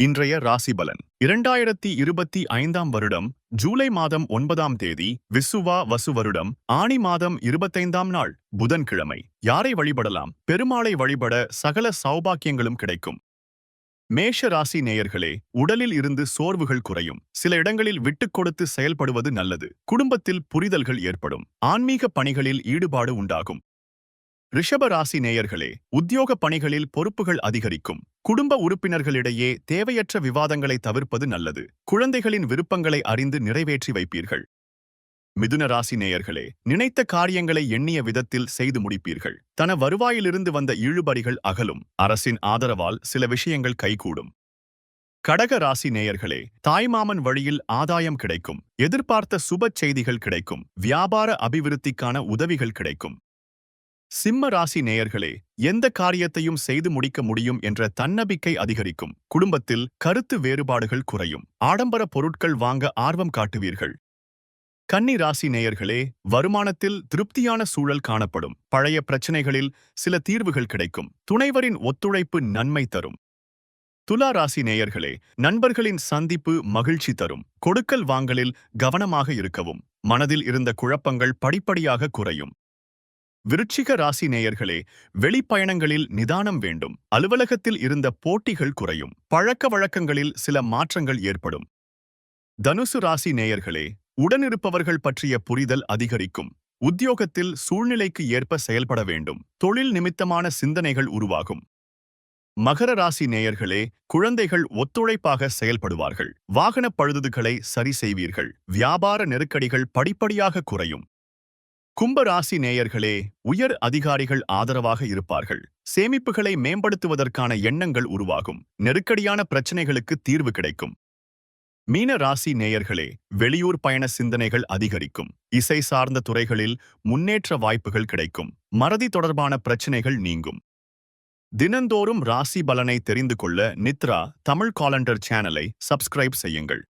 இன்றைய ராசி பலன் இரண்டாயிரத்தி இருபத்தி ஐந்தாம் வருடம் ஜூலை மாதம் ஒன்பதாம் தேதி விசுவா வசு வருடம் ஆணி மாதம் இருபத்தைந்தாம் நாள் புதன்கிழமை. யாரை வழிபடலாம்? பெருமாளை வழிபட சகல சௌபாக்கியங்களும் கிடைக்கும். மேஷ ராசி நேயர்களே உடலில் இருந்து சோர்வுகள் குறையும். சில இடங்களில் விட்டுக் கொடுத்து செயல்படுவது நல்லது. குடும்பத்தில் புரிதல்கள் ஏற்படும். ஆன்மீக பணிகளில் ஈடுபாடு உண்டாகும். ரிஷப ராசி நேயர்களே உத்தியோக பணிகளில் பொறுப்புகள் அதிகரிக்கும். குடும்ப உறுப்பினர்களிடையே தேவையற்ற விவாதங்களை தவிர்ப்பது நல்லது. குழந்தைகளின் விருப்பங்களை அறிந்து நிறைவேற்றி வைப்பீர்கள். மிதுன ராசி நேயர்களே நினைத்த காரியங்களை எண்ணிய விதத்தில் செய்து முடிப்பீர்கள். தன வருவாயிலிருந்து வந்த இழுபறிகள் அகலும். அரசின் ஆதரவால் சில விஷயங்கள் கைகூடும். கடக ராசி நேயர்களே தாய்மாமன் வழியில் ஆதாயம் கிடைக்கும். எதிர்பார்த்த சுப செய்திகள் கிடைக்கும். வியாபார அபிவிருத்திக்கான உதவிகள் கிடைக்கும். சிம்ம ராசி நேயர்களே எந்த காரியத்தையும் செய்து முடிக்க முடியும் என்ற தன்னம்பிக்கை அதிகரிக்கும். குடும்பத்தில் கருத்து வேறுபாடுகள் குறையும். ஆடம்பர பொருட்கள் வாங்க ஆர்வம் காட்டுவீர்கள். கன்னி ராசி நேயர்களே வருமானத்தில் திருப்தியான சூழல் காணப்படும். பழைய பிரச்சனைகளில் சில தீர்வுகள் கிடைக்கும். துணைவரின் ஒத்துழைப்பு நன்மை தரும். துலா ராசி நேயர்களே நண்பர்களின் சந்திப்பு மகிழ்ச்சி தரும். கொடுக்கல் வாங்கலில் கவனமாக இருக்கவும். மனதில் இருந்த குழப்பங்கள் படிப்படியாக குறையும். விருச்சிக ராசி நேயர்களே வெளிப்பயணங்களில் நிதானம் வேண்டும். அலுவலகத்தில் இருந்த போட்டிகள் குறையும். பழக்க வழக்கங்களில் சில மாற்றங்கள் ஏற்படும். தனுசு ராசி நேயர்களே உடனிருப்பவர்கள் பற்றிய புரிதல் அதிகரிக்கும். உத்தியோகத்தில் சூழ்நிலைக்கு ஏற்ப செயல்பட வேண்டும். தொழில் நிமித்தமான சிந்தனைகள் உருவாகும். மகர ராசி நேயர்களே குழந்தைகள் ஒத்துழைப்பாக செயல்படுவார்கள். வாகனப் பழுதுகளை சரி செய்வீர்கள். வியாபார நெருக்கடிகள் படிப்படியாக குறையும். கும்பராசி நேயர்களே உயர் அதிகாரிகள் ஆதரவாக இருப்பார்கள். சேமிப்புகளை மேம்படுத்துவதற்கான எண்ணங்கள் உருவாகும். நெருக்கடியான பிரச்சனைகளுக்கு தீர்வு கிடைக்கும். மீன ராசி நேயர்களே வெளியூர் பயண சிந்தனைகள் அதிகரிக்கும். இசை சார்ந்த துறைகளில் முன்னேற்ற வாய்ப்புகள் கிடைக்கும். மறதி தொடர்பான பிரச்சனைகள் நீங்கும். தினந்தோறும் ராசி பலனை தெரிந்து கொள்ள நித்ரா தமிழ் காலண்டர் சேனலை சப்ஸ்கிரைப் செய்யுங்கள்.